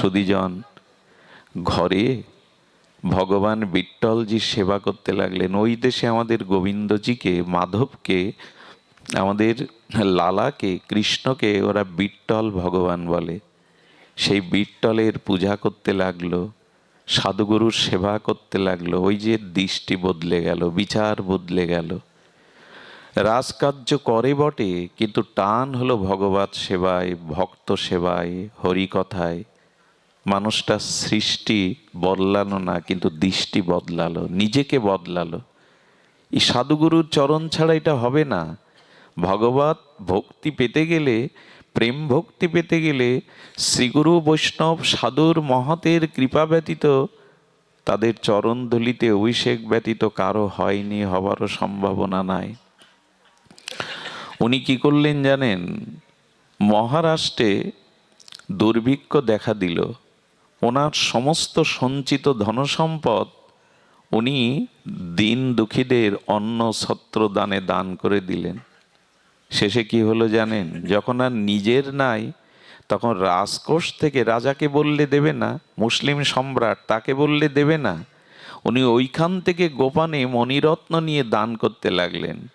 সুদীজন ঘরে ভগবান বিট্টলজি সেবা করতে লাগলেন। ওই দেশে আমাদের গোবিন্দজিকে, মাধবকে, আমাদের লালাকে, কৃষ্ণকে ওরা বিট্টল ভগবান বলে। সেই বিট্টলের পূজা করতে লাগল, সাধুগুরুর সেবা করতে লাগল, ওই যে দৃষ্টি বদলে গেল, বিচার বদলে গেল। রাজকার্য করে বটে, কিন্তু টান হলো ভগবত সেবায়, ভক্ত সেবায়, হরিকথায়। মানুষটা সৃষ্টি বদলানো না, কিন্তু দৃষ্টি বদলালো, নিজেকে বদলালো। এই সাধুগুরুর চরণ ছাড়া এটা হবে না। ভগবত ভক্তি পেতে গেলে, প্রেম ভক্তি পেতে গেলে, শ্রীগুরু বৈষ্ণব সাধুর মহতের কৃপা ব্যতীত, তাদের চরণ ধুলিতে অভিষেক ব্যতীত কারও হয়নি, হবারও সম্ভাবনা নাই। উনি কি করলেন জানেন? মহারাষ্ট্রে দুর্ভিক্ষ দেখা দিল। ওনার সমস্ত সঞ্চিত ধনসম্পদ উনি দিন দুঃখীদের অন্ন ছত্র দানে দান করে দিলেন। শেষে কি হলো জানেন? যখন আর নিজের নাই, তখন রাজকোষ থেকে রাজাকে বললে দেবে না, মুসলিম সম্রাট তাকে বললে দেবে না। উনি ওইখান থেকে গোপানে মণিরত্ন নিয়ে দান করতে লাগলেন।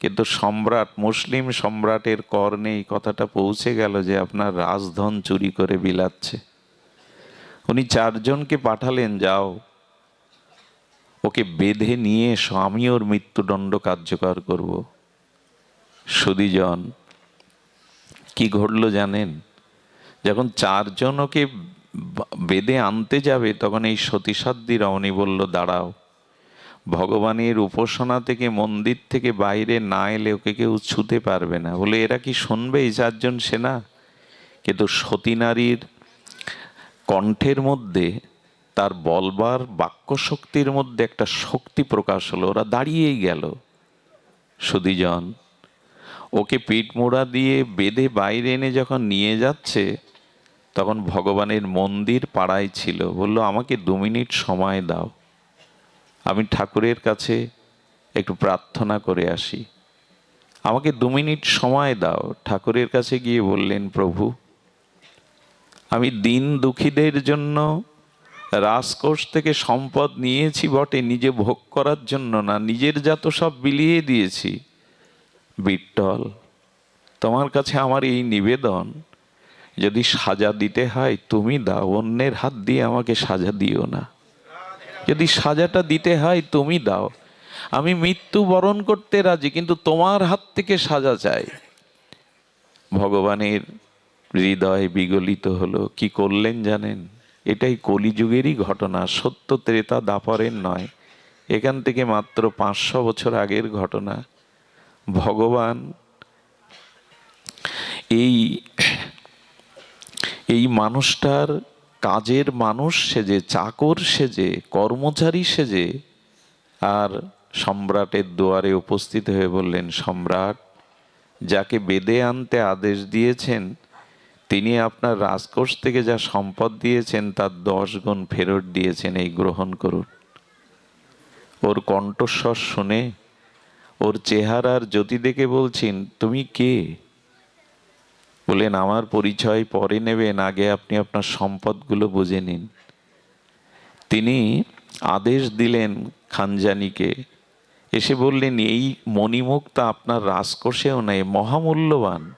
কিন্তু সম্রাট, মুসলিম সম্রাটের কর্ণে এই কথাটা পৌঁছে গেল যে আপনার রাজধন চুরি করে বিলাচ্ছে। উনি চারজনকে পাঠালেন, যাও। ওকে বেঁধে নিয়ে এসো আমি ওর মৃত্যুদণ্ড কার্যকর করব। সুদীজন কি ঘটলো জানেন? যখন চারজন ওকে বেঁধে আনতে যাবে, তখন এই সতীসাধ্যী রমণী বলল, দাঁড়াও। ভগবানের উপাসনা থেকে মন্দির থেকে বাইরে না এলে ওকে কেউ ছুতে পারবে না। বলে, এরা কি শুনবে? এই চারজন সেনা? কিন্তু সতী নারীর কণ্ঠের মধ্যে, তার বলবার বাক্য শক্তির মধ্যে একটা শক্তি প্রকাশ হলো, ওরা দাঁড়িয়েই গেল। সুদীজন ওকে পিঠ মোড়া দিয়ে বেঁধে বাইরে এনে যখন নিয়ে যাচ্ছে, তখন ভগবানের মন্দির পাড়ায় ছিল। বলল, আমাকে দু মিনিট সময় দাও। আমি ঠাকুরের কাছে একটু প্রার্থনা করে আসি। আমাকে দু মিনিট সময় দাও। ঠাকুরের কাছে গিয়ে বললেন, প্রভু আমি দিন দুঃখীদের জন্য রাজকোষ থেকে সম্পদ নিয়েছি বটে, নিজে ভোগ করার জন্য না, নিজের যত সব বিলিয়ে দিয়েছি। বিট্টল, তোমার কাছে আমার এই নিবেদন, যদি সাজা দিতে হয় তুমি দাও, অন্যের হাত দিয়ে আমাকে সাজা দিও না। যদি সাজাটা দিতে হয় তুমি দাও। আমি মৃত্যু বরণ করতে রাজি, কিন্তু তোমার হাত থেকে সাজা চাই। ভগবানের হৃদয় বিগলিত হলো। কি করলেন জানেন? এটাই কলিযুগেরই ঘটনা। সত্য ত্রেতা দাপরের নয়। এখান থেকে মাত্র পাঁচশো বছর আগের ঘটনা। ভগবান এই এই মানুষটার কাজের মানুষ সেজে, চাকর সেজে, কর্মচারী সেজে, আর সম্রাটের দুয়ারে উপস্থিত হয়ে বললেন, সম্রাট, যাকে বেদে আনতে আদেশ দিয়েছেন তিনি আপনার রাজকোষ থেকে যা সম্পদ দিয়েছেন, তার দশ গুণ ফেরত দিয়েছেন, এই গ্রহণ করুন। ওর কণ্ঠস্বর শুনে, ওর চেহারার জ্যোতি দেখে বলছেন, তুমি কে? বলেন আমার পরিচয় পরে নেবেন, আগে আপনি আপনার সম্পদগুলো বুঝে নিন। তিনি আদেশ দিলেন খানজানিকে। এসে বললেন, এই মণিমুক্তা আপনার রাজকোষেও নেই, মহামূল্যবান।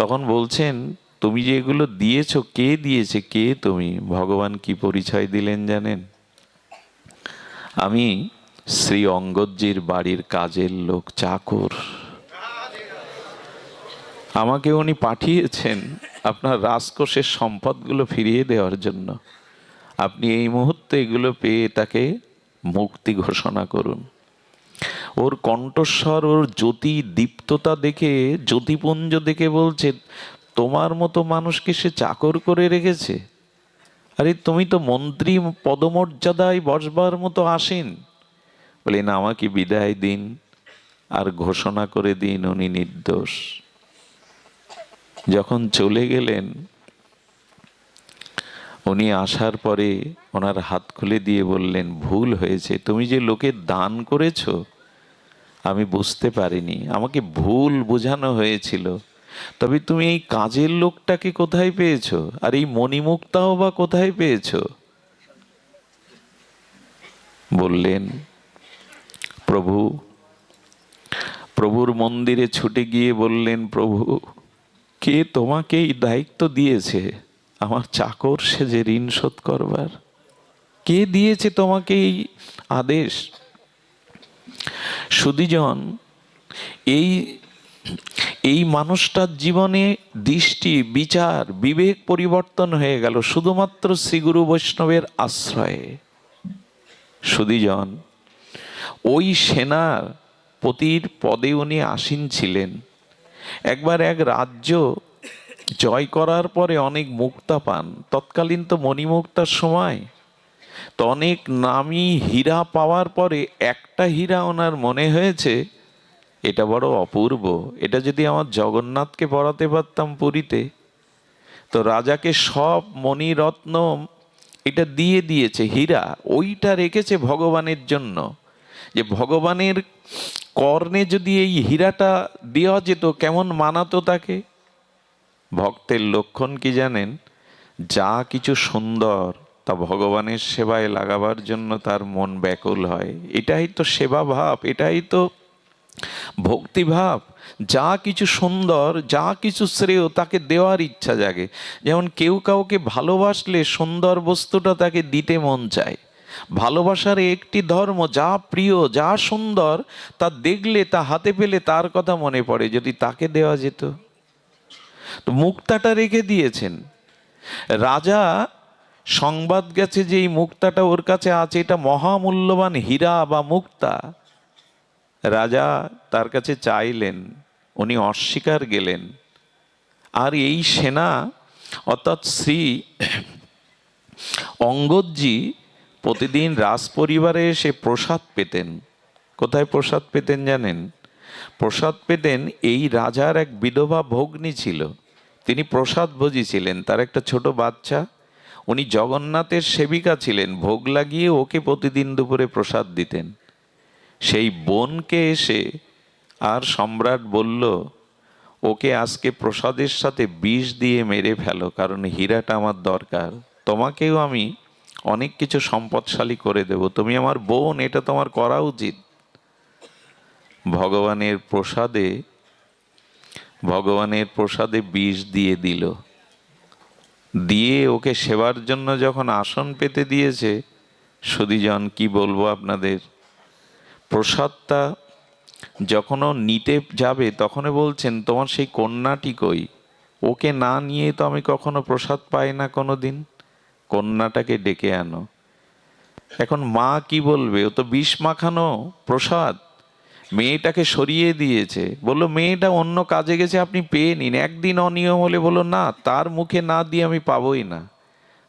তখন বলছেন, তুমি যে এগুলো দিয়েছ, কে দিয়েছে? কে তুমি? ভগবান কি পরিচয় দিলেন জানেন? আমি শ্রী অঙ্গজ্জির বাড়ির কাজের লোক চাকর। আমাকে উনি পাঠিয়েছেন আপনার রাজকোষের সম্পদগুলো ফিরিয়ে দেওয়ার জন্য। আপনি এই মুহূর্তে এগুলো পেয়ে তাকে মুক্তি ঘোষণা করুন। ওর কণ্ঠস্বর, ওর জ্যোতি দীপ্ততা দেখে, জ্যোতিপুঞ্জ দেখে বলছে, তোমার মতো মানুষকে সে চাকর করে রেখেছে? আরে, তুমি তো মন্ত্রী পদমর্যাদায় বসবার মতো আসেন। বলেন আমাকে বিদায় দিন, আর ঘোষণা করে দিন উনি নির্দোষ। যখন চলে গেলেন, উনি আসার পরে ওনার হাত খুলে দিয়ে বললেন, ভুল হয়েছে। তুমি যে লোকে দান করেছ আমি বুঝতে পারিনি। আমাকে ভুল বোঝানো হয়েছিল। তবে তুমি এই কাজের লোকটাকে কোথায় পেয়েছ? আর এই মণিমুক্তাও বা কোথায় পেয়েছ? বললেন, প্রভু। প্রভুর মন্দিরে ছুটে গিয়ে বললেন, প্রভু, কে তোমাকে এই দায়িত্ব দিয়েছে? আমার চাকর সে যে ঋণ শোধ করবার। কে দিয়েছে তোমাকে এই আদেশ? সুদীজন, এই এই মানুষটার জীবনে দৃষ্টি, বিচার, বিবেক পরিবর্তন হয়ে গেল শুধুমাত্র শ্রীগুরু বৈষ্ণবের আশ্রয়ে। সুদীজন, ওই সেনার পতির পদে উনি আসীন ছিলেন। একবার এক রাজ্য জয় করার পরে অনেক মুক্তা পান। তৎকালীন তো মণিমুক্তার সময় তো অনেক নামি হীরা পাওয়ার পরে একটা হীরা ওনার মনে হয়েছে, এটা বড় অপূর্ব। এটা যদি আমার জগন্নাথকে পড়াতে পারতাম পুরীতে, তো রাজাকে সব মণিরত্ন এটা দিয়ে দিয়েছে, হীরা ওইটা রেখেছে ভগবানের জন্য। যে ভগবানের কর্ণে যদি এই হীরাটা দেওয়া যেত, কেমন মানাতো তাকে? ভক্তের লক্ষণ কি জানেন? যা কিছু সুন্দর তা ভগবানের সেবায় লাগাবার জন্য তার মন ব্যাকুল হয়। এটাই তো সেবা ভাব, এটাই তো ভক্তিভাব যা কিছু সুন্দর, যা কিছু শ্রেয়, তাকে দেওয়ার ইচ্ছা জাগে। যেমন কেউ কাউকে ভালোবাসলে সুন্দর বস্তুটা তাকে দিতে মন চায়। ভালোবাসার একটি ধর্ম যা প্রিয়, যা সুন্দর, তা দেখলে, তা হাতে পেলে তার কথা মনে পড়ে, যদি তাকে দেওয়া যেত। তো মুক্তাটা রেখে দিয়েছেন। রাজা সংবাদ গেছে যে এই মুক্তাটা ওর কাছে আছে, এটা মহামূল্যবান হীরা বা মুক্তা। রাজা তার কাছে চাইলেন, উনি অস্বীকার গেলেন। আর এই সেনা, অর্থাৎ শ্রী অঙ্গদজি প্রতিদিন রাজ পরিবারে এসে প্রসাদ পেতেন। কোথায় প্রসাদ পেতেন জানেন? প্রসাদ পেতেন এই রাজার এক বিধবা ভগ্নী ছিল। তিনি প্রসাদ ভোজি ছিলেন, তার একটা ছোট বাচ্চা। উনি জগন্নাথের সেবিকা ছিলেন, ভোগ লাগিয়ে ওকে প্রতিদিন দুপুরে প্রসাদ দিতেন। সেই বোনকে এসে আর সম্রাট বলল, ওকে আজকে প্রসাদের সাথে বিষ দিয়ে মেরে ফেলো, কারণ হীরাটা আমার দরকার। তোমাকেও আমি অনেক কিছু সম্পদশালী করে দেব। তুমি আমার বোন, এটা তোমার করা উচিত। ভগবানের প্রসাদে ভগবানের প্রসাদে বিষ দিয়ে দিল। দিয়ে ওকে সেবার জন্য যখন আসন পেতে দিয়েছে সুদীজন কি বলব আপনাদের? প্রসাদটা যখন ও নিতে যাবে তখনই বলছেন, তোমার সেই কন্যাটি কই? ওকে না নিয়ে তো আমি কখনো প্রসাদ পাই না কোনো দিন কন্যাটাকে ডেকে আনো। এখন মা কি বলবে? ও তো বিষ মাখানো প্রসাদ। মেয়েটাকে সরিয়ে দিয়েছে। বলল, মেয়েটা অন্য কাজে গেছে, আপনি পেয়ে নিন। একদিন অনিয়ম হলে বলল, না, তার মুখে না দিয়ে আমি পাবোই না।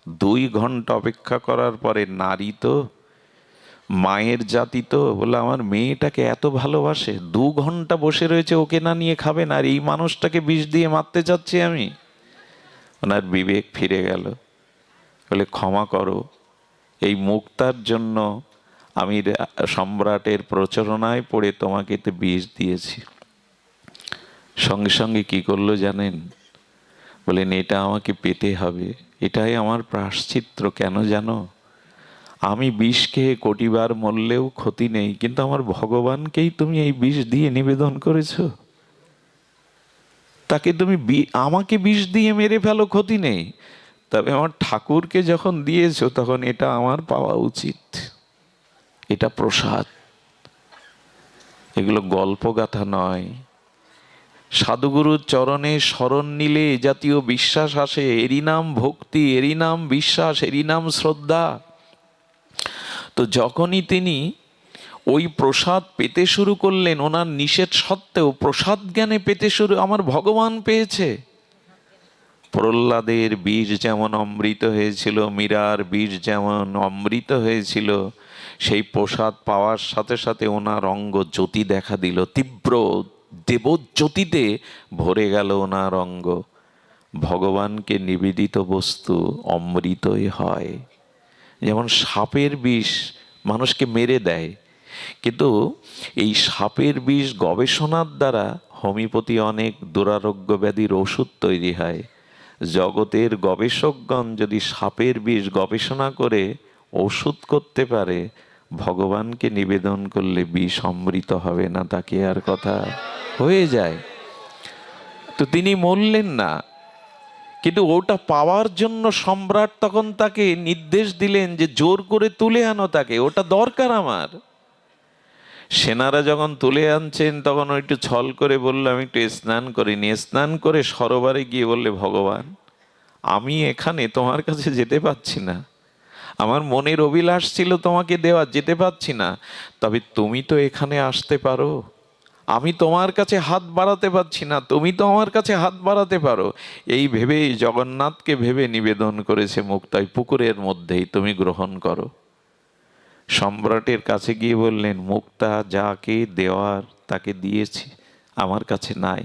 দুই ঘণ্টা অপেক্ষা করার পরে নারী তো, মায়ের জাতি তো বলে আমার মেয়েটাকে এত ভালোবাসে, দু ঘণ্টা বসে রয়েছে, ওকে না নিয়ে খাবে না, আর এই মানুষটাকে বিষ দিয়ে মারতে চাচ্ছি আমি? ওনার বিবেক ফিরে গেল। বলে ক্ষমা করো, এই মুক্তার জন্য আমি সম্রাটের প্রচারণায় পড়ে তোমাকে তো বিষ দিয়েছি। সঙ্গে সঙ্গে কি করল জানেন? বলেন, এটা আমাকে পেতে হবে। এটাই আমার প্রাশ্চিত্র, কেন জানো? আমি বিষ খেয়ে কোটিবার মরলেও ক্ষতি নেই, কিন্তু আমার ভগবানকেই তুমি এই বিষ দিয়ে নিবেদন করেছ। তাকে তুমি আমাকে বিষ দিয়ে মেরে ফেলো, ক্ষতি নেই। তবে আমার ঠাকুরকে যখন দিয়েছ, তখন এটা আমার পাওয়া উচিত। এটা প্রসাদ। এগুলো গল্পগাথা নয়। সাধুগুরুর চরণে শরণ নিলে জাতীয় বিশ্বাস আসে। এরই নাম ভক্তি, এরই নাম বিশ্বাস, এরই নাম শ্রদ্ধা। তো যখনই তিনি ওই প্রসাদ পেতে শুরু করলেন, ওনার নিষেধ সত্ত্বেও প্রসাদ জ্ঞানে পেতে শুরু, আমার ভগবান পেয়েছে। প্রহ্লাদের বীজ যেমন অমৃত হয়েছিল, মীরার বীজ যেমন অমৃত হয়েছিল সেই প্রসাদ পাওয়ার সাথে সাথে ওনার অঙ্গ জ্যোতি দেখা দিল, তীব্র দেবজ্যোতিতে ভরে গেল ওনার অঙ্গ। ভগবানকে নিবেদিত বস্তু অমৃতই হয়। যেমন সাপের বিষ মানুষকে মেরে দেয়, কিন্তু এই সাপের বিষ গবেষণার দ্বারা হোমিওপ্যাথি অনেক দুরারোগ্য ব্যাধির ওষুধ তৈরি হয়। জগতের গবেষকগণ যদি সাপের বিষ গবেষণা করে ওষুধ করতে পারে ভগবানকে নিবেদন করলে বিষ অমৃত হবে না তাকে আর কথা হয়ে যায়। তো তিনি মরলেন না। কিন্তু ওটা পাওয়ার জন্য সম্রাট তখন তাকে নির্দেশ দিলেন যে জোর করে তুলে আনো তাকে, ওটা দরকার আমার। সেনারা যখন তুলে আনছেন, তখন একটু ছল করে বলল, আমি একটু স্নান করিনি স্নান করে সরোবরে গিয়ে বললে, ভগবান, আমি এখানে তোমার কাছে যেতে পারছি না। আমার মনের অভিলাষ ছিল তোমাকে দেওয়া, যেতে পারছি না। তবে তুমি তো এখানে আসতে পারো। আমি তোমার কাছে হাত বাড়াতে পারছি না। তুমি তো আমার কাছে হাত বাড়াতে পারো। এই ভেবেই জগন্নাথকে ভেবে নিবেদন করেছে মুক্তাই, পুকুরের মধ্যেই তুমি গ্রহণ করো। সম্রাটের কাছে গিয়ে বললেন, মুক্তা, যাকে দেওয়ার তাকে দিয়েছি, আমার কাছে নাই।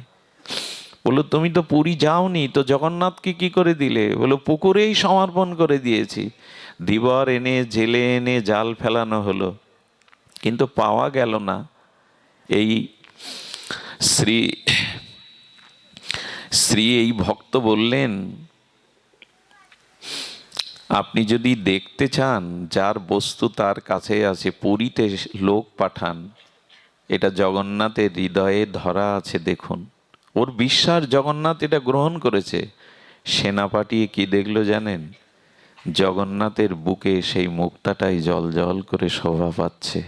বলল, তুমি তো পুরী যাওনি, তো জগন্নাথকে কি করে দিলে? বলো পুকুরেই সমর্পণ করে দিয়েছি। দিবর এনে, জেলে এনে জাল ফেলানো হলো। কিন্তু পাওয়া গেল না। এই শ্রী শ্রী এই ভক্ত বললেন, আপনি যদি দেখতে চান, যার বস্তু তার কাছে আছে, পুরীতে লোক পাঠান। এটা জগন্নাথের হৃদয়ে ধরা আছে, দেখুন। ওর বিশ্বাস জগন্নাথ এটা গ্রহণ করেছে। সেনা পাঠিয়ে কি দেখল জানেন? জগন্নাথের বুকে সেই মুক্তাটাই জল জল করে শোভা পাচ্ছে।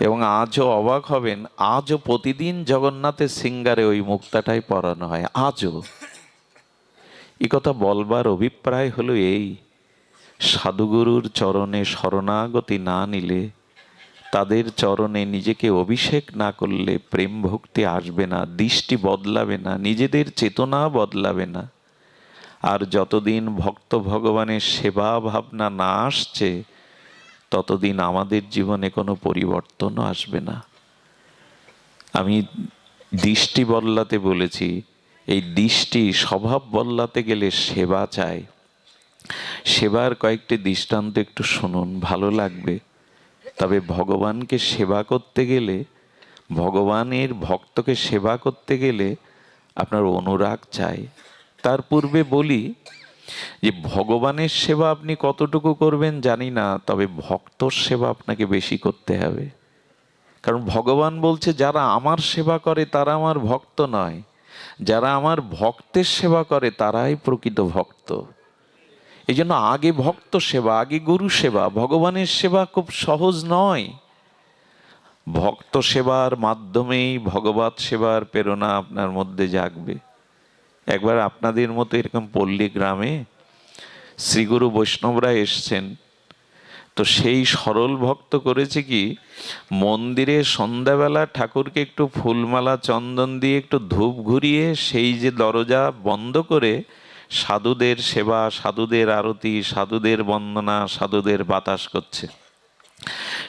এবং আজও অবাক হবেন, আজও প্রতিদিন জগন্নাথের সিঙ্গারে ওই মুক্তাটাই পরানো হয়, আজও। এ কথা বলবার অভিপ্রায় হলো এই, সাধুগুরুর চরণে শরণাগতি না নিলে তাদের চরণে নিজেকে অভিষেক না করলে প্রেম ভক্তি আসবে না, দৃষ্টি বদলাবে না, নিজেদের চেতনা বদলাবে না। আর যতদিন ভক্ত ভগবানের সেবা ভাবনা না আসছে, ততদিন আমাদের জীবনে কোনো পরিবর্তনও আসবে না। আমি দৃষ্টি বদলাতে বলেছি, এই দৃষ্টি স্বভাব বদলাতে গেলে সেবা চাই। সেবার কয়েকটি দৃষ্টান্ত একটু শুনুন, ভালো লাগবে। তবে ভগবানকে সেবা করতে গেলে, ভগবানের ভক্তকে সেবা করতে গেলে আপনার অনুরাগ চাই। তার পূর্বে বলি যে, ভগবানের সেবা আপনি কতটুকু করবেন জানি না, তবে ভক্তর সেবা আপনাকে বেশি করতে হবে। কারণ ভগবান বলছে, যারা আমার সেবা করে তারা আমার ভক্ত নয়। যারা আমার ভক্তের সেবা করে তারাই প্রকৃত ভক্ত। এই জন্য আগে ভক্ত সেবা, আগে গুরু সেবা, ভগবানের সেবা খুব সহজ নয়। ভক্ত সেবার মাধ্যমেই ভগবত সেবার প্রেরণা আপনার মধ্যে জাগবে। একবার আপনাদের মতো এরকম পল্লী গ্রামে শ্রীগুরু বৈষ্ণবরা এসছেন। তো সেই সরল ভক্ত করেছে কি, মন্দিরে সন্ধ্যাবেলা ঠাকুরকে একটু ফুলমালা, চন্দন দিয়ে একটু ধূপ ঘুরিয়ে সেই যে দরজা বন্ধ করে সাধুদের সেবা, সাধুদের আরতি, সাধুদের বন্দনা, সাধুদের বাতাস করছে।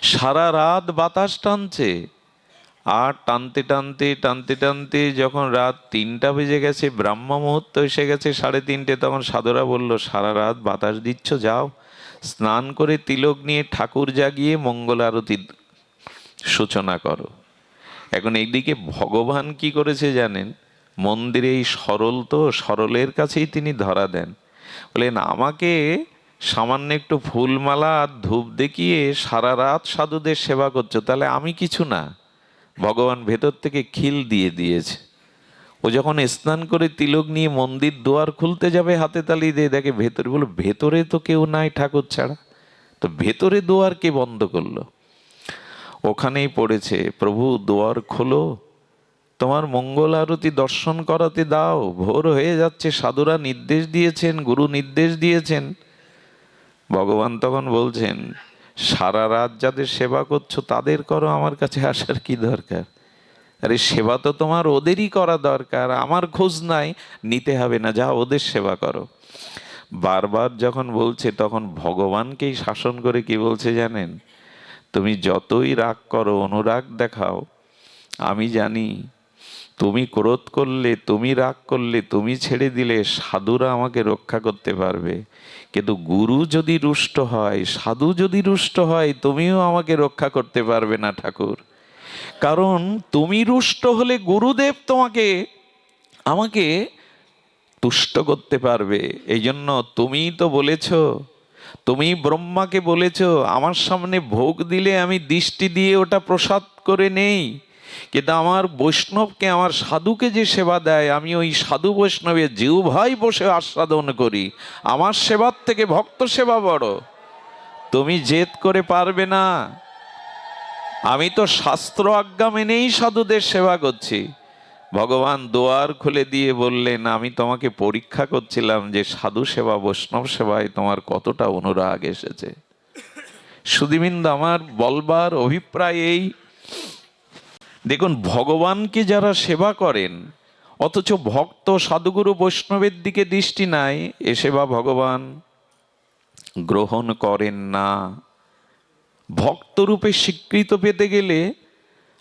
সারা রাত বাতাস টানছে, আর টানতে টানতে টানতে টানতে যখন রাত তিনটা বেজে গেছে, ব্রাহ্ম মুহূর্ত এসে গেছে সাড়ে তিনটে, তখন সাধুরা বলল, সারা রাত বাতাস দিচ্ছ, যাও। স্নান করে তিলক নিয়ে ঠাকুর জাগিয়ে মঙ্গল আরতি সূচনা করো। এখন এইদিকে ভগবান কি করেছে জানেন? মন্দিরে এই সরল তো, সরলের কাছেই তিনি ধরা দেন। বলেন, আমাকে সামান্য একটু ফুলমালা আর ধূপ দেখিয়ে সারা রাত সাধুদের সেবা করছ, তাহলে আমি কিছু না। ভগবান ভেতর থেকে খিল দিয়ে দিয়েছে। ও যখন স্নান করে তিলক নিয়ে মন্দির দুয়ার খুলতে যাবে, হাতে তালি দিয়ে দেখে ভেতরে বলো ভেতরে তো কেউ নাই ঠাকুর ছাড়া। তো ভেতরে দুয়ার কে বন্ধ করল? ওখানেই পড়েছে, প্রভু দুয়ার খোলো তোমার মঙ্গল আরতি দর্শন করাতে দাও। ভোর হয়ে যাচ্ছে, সাধুরা নির্দেশ দিয়েছেন, গুরু নির্দেশ দিয়েছেন। ভগবান তখন বলছেন, সারা রাত যাদের সেবা করছ, তাদের করো, আমার কাছে আসার কি দরকার? আরে, সেবা তো তোমার ওদেরই করা দরকার, আমার খোঁজ নাই, নিতে হবে না যা ওদের সেবা করো। বারবার যখন বলছে, তখন ভগবানকেই শাসন করে কি বলছে জানেন? তুমি যতই রাগ করো, অনুরাগ দেখাও। আমি জানি তুমি ক্রোধ করলে, তুমি রাগ করলে, তুমি ছেড়ে দিলে সাধুরা আমাকে রক্ষা করতে পারবে। কিন্তু গুরু যদি রুষ্ট হয়, সাধু যদি রুষ্ট হয়, তুমিও আমাকে রক্ষা করতে পারবে না ঠাকুর। কারণ তুমি রুষ্ট হলে গুরুদেব তোমাকে, আমাকে তুষ্ট করতে পারবে। এই জন্য তুমিই তো বলেছ, তুমি ব্রহ্মাকে বলেছ, আমার সামনে ভোগ দিলে আমি দৃষ্টি দিয়ে ওটা প্রসাদ করে নেই। কিন্তু আমার বৈষ্ণবকে, আমার সাধুকে যে সেবা দেয়, আমি ওই সাধু বৈষ্ণবের জিউ ভাই বসে আস্বাদন করি। আমার সেবার থেকে ভক্ত সেবা বড়। তুমি জেদ করে পারবে না। আমি তো শাস্ত্র আজ্ঞা মেনেই সাধুদের সেবা করছি। ভগবান দোয়ার খুলে দিয়ে বললেন, আমি তোমাকে পরীক্ষা করছিলাম যে সাধু সেবা, বৈষ্ণব সেবায় তোমার কতটা অনুরাগ এসেছে। সুদীবিন্দ আমার বলবার অভিপ্রায় এই দেখুন, ভগবানকে যারা সেবা করেন, অথচ ভক্ত সাধুগুরু বৈষ্ণবের দিকে দৃষ্টি নাই, এ সেবা ভগবান গ্রহণ করেন না। ভক্তরূপে স্বীকৃত পেতে গেলে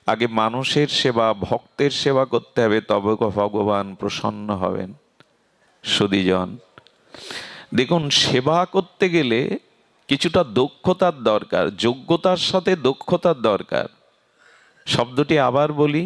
আগে মানুষের সেবা, ভক্তের সেবা করতে হবে, তবে ভগবান প্রসন্ন হবেন। সুদীজন দেখুন, সেবা করতে গেলে কিছুটা দক্ষতার দরকার, যোগ্যতার সাথে দক্ষতার দরকার। শব্দটি আবার বলি।